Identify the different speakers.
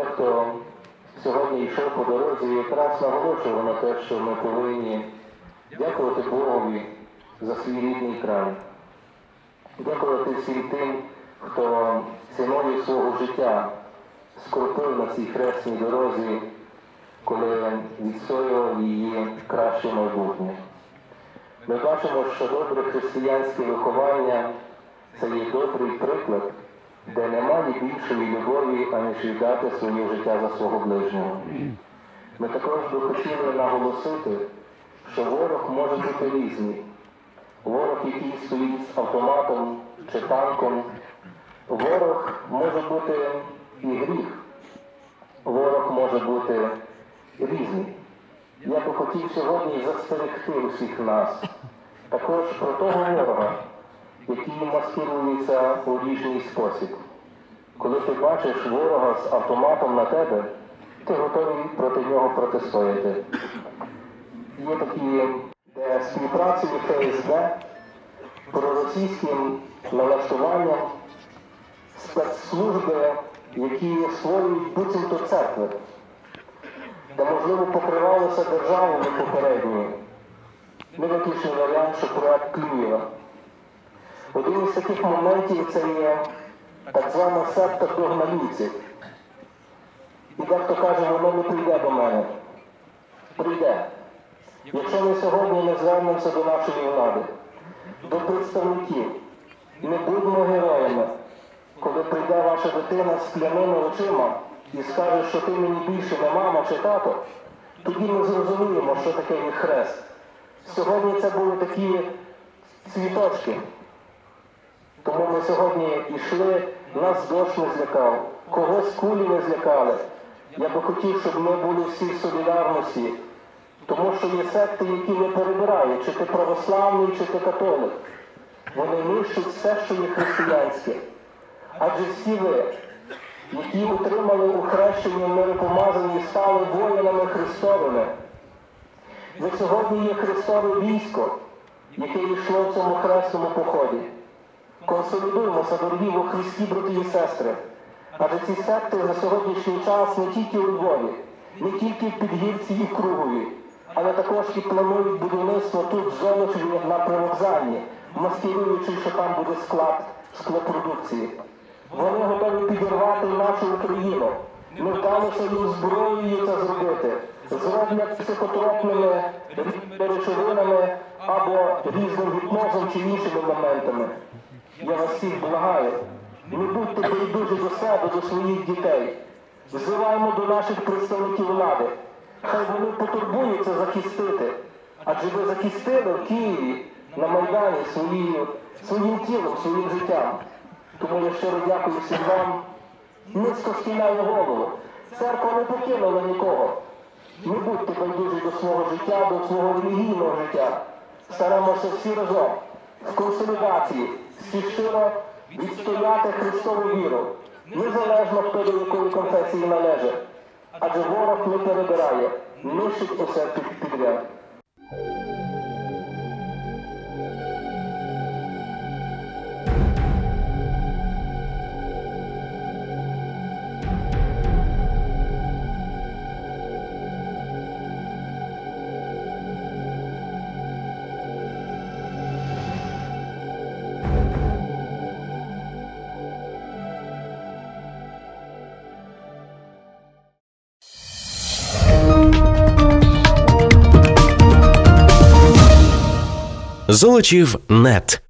Speaker 1: Дехто сьогодні йшов по дорозі і якраз наголошував на те, що ми повинні дякувати Богові за свій рідний край. Дякувати всім тим, хто ціною свого життя скрутив на цій хресній дорозі, коли відстоював її краще майбутнє. Ми бачимо, що добре християнське виховання це є добрий приклад, де немає більшої любові, аніж віддати своє життя за свого ближнього. Ми також би хотіли наголосити, що ворог може бути різний. Ворог, який стоїть з автоматом чи танком, ворог може бути і гріх. Ворог може бути різний. Я би хотів сьогодні застерегти усіх нас, також про того ворога, який маскирується у ріжний спосіб. Коли ти бачиш ворога з автоматом на тебе, ти готовий проти нього протистояти. Є такі, де співпрацює ФСБ проросійським налаштуванням спецслужби, які створюють буцімто церкви, де, можливо, покривалося державами попередньою. Не виключний варіант, що проект Клюєва. Один із таких моментів це є так звана секта догманівців. І дехто каже, воно не прийде до мене. Прийде. Якщо ми сьогодні не звернемося до нашої влади, до представників, не будьмо героями, коли прийде ваша дитина з скляними очима і скаже, що ти мені більше не мама чи тато, тоді ми зрозуміємо, що таке є хрест. Сьогодні це були такі цвіточки. Тому ми сьогодні йшли, нас дощ не злякав, когось кулі не злякали. Я би хотів, щоб ми були всі в солідарності, тому що є секти, які не перебирають, чи ти православний, чи ти католик. Вони нищать все, що є християнське. Адже всі ви, які отримали у хрещенні миропомазані, стали воїнами Христовими. Ви сьогодні є Христове військо, яке йшло в цьому хресному поході. Консолідуємося, дорогі во Христі, брати і сестри. Адже ці секти на сьогоднішній час не тільки у Львові, не тільки в Підгірці і Кругові, але також і планують будівництво тут в Золочеві на привокзальні, маскируючи, що там буде склад склопродукції. Вони готові підірвати нашу Україну. Ми вдалося їм зброєю це зробити. Зроблять психотропними речовинами або різним гіпнозом чи іншими моментами. Я вас всіх благаю. Не будьте байдужі до себе, до своїх дітей. Взиваємо до наших представників влади. Хай вони потурбуються захистити. Адже ви захистили в Києві на Майдані своїм, своїм тілом, своїм життям. Тому я щиро дякую всім вам. Низько схиляю голову. Церква не покинула нікого. Не будьте байдужі до свого життя, до свого релігійного життя. Стараємося всі разом консолідації, всі щиро відстояти Христову віру, незалежно хто до якої конфесії належить. Адже ворог не перебирає, нищить усе під- підряд.
Speaker 2: Золочів нет.